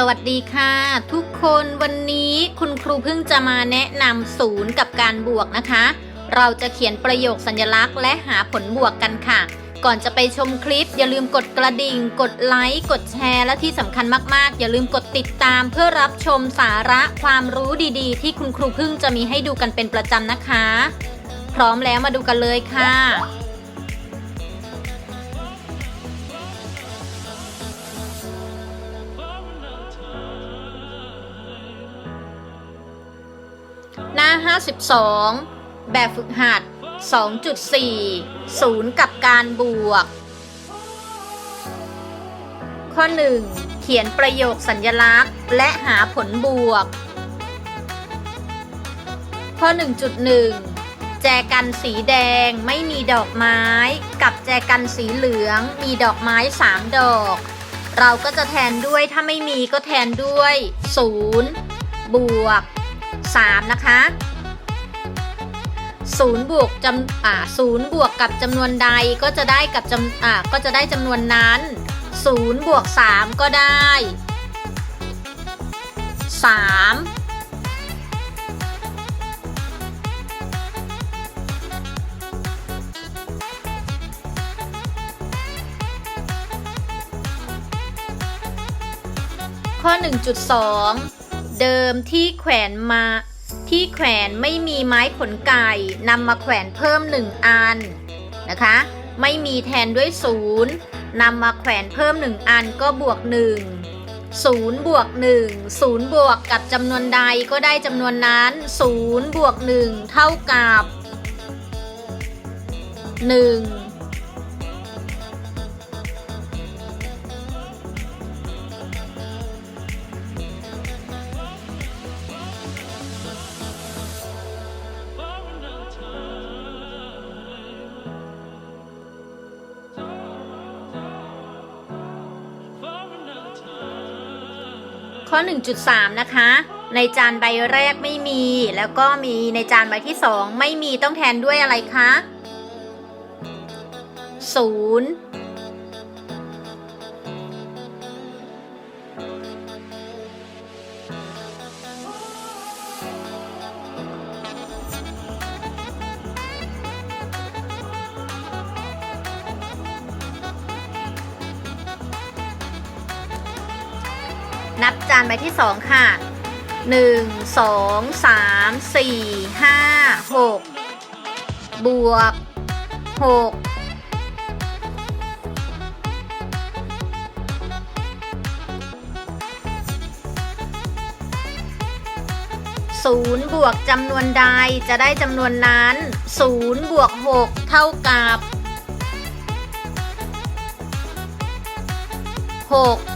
สวัสดีค่ะ ทุกคนวันนี้คุณครูเพิ่งจะมาแนะนำศูนย์กับการบวกนะคะ เราจะเขียนประโยคสัญลักษณ์และหาผลบวกกันค่ะ ก่อนจะไปชมคลิป อย่าลืมกดกระดิ่ง กดไลค์กดแชร์ และที่สำคัญมากๆ อย่าลืมกดติดตามเพื่อรับชมสาระความรู้ดีๆ ที่คุณครูเพิ่งจะมีให้ดูกันเป็นประจำนะคะ พร้อมแล้วมาดูกันเลยค่ะ หน้า 52 แบบฝึกหัด 2.4 ศูนย์กับการบวก ข้อ 1 เขียนประโยคสัญญลักษณ์ และหาผลบวก ข้อ 1.1 แจกันสีแดงไม่มีดอกไม้ กับแจกันสีเหลืองมีดอกไม้ 3 ดอก เราก็จะแทนด้วยถ้าไม่มีก็แทนด้วย 0 บวก 3 นะคะ0บวกจำอ่า0บวกกับจำนวนใดก็จะได้กับจำอ่าก็จะได้จำนวนนั้น0บวก3ก็ได้ 3ข้อ 1.2 เดิมที่แขวนมาที่แขวนไม่มีไม้ขนไก่นำมาแขวนเพิ่ม 1 อันนะคะ ไม่มีแทนด้วย 0นำมาแขวนเพิ่ม 1 อันก็บวก 1 0บวก1 0 บวกกับจำนวนใดก็ได้จำนวนนั้น 0 บวก 1 เท่ากับ 1 ข้อ 1.3 นะคะ ในจานใบแรกไม่มี แล้วก็มีในจานใบที่ 2 ไม่มีต้องแทนด้วยอะไรคะ0 นับจานใบที่ 2 ค่ะ 1 2 3 4 5 6 บวก 6 ศูนย์บวกจำนวนใดจะได้จำนวนนั้น ศูนย์บวก 6 เท่ากับ 6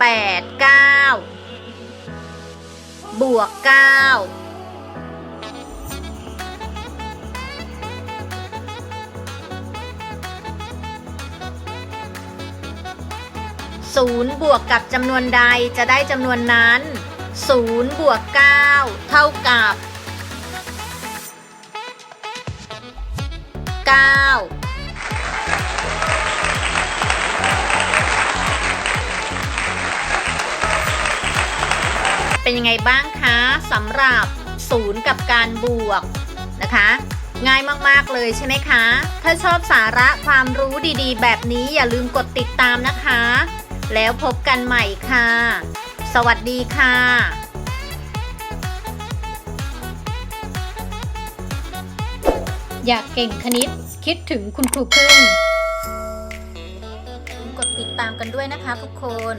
8 9บวก9ศูนย์บวกกับจำนวนใดจะได้จำนวนนั้นศูนย์บวก9เท่ากับ9 เป็นยังไงบ้างคะสำหรับศูนย์กับการบวกนะคะ ง่ายมากๆเลยใช่ไหมคะ ถ้าชอบสาระความรู้ดีๆ แบบนี้อย่าลืมกดติดตามนะคะ แล้วพบกันใหม่ค่ะ สวัสดีค่ะอยากเก่งคณิตคิดถึงคุณครูพึ่งกดติดตามกันด้วยนะคะทุกคน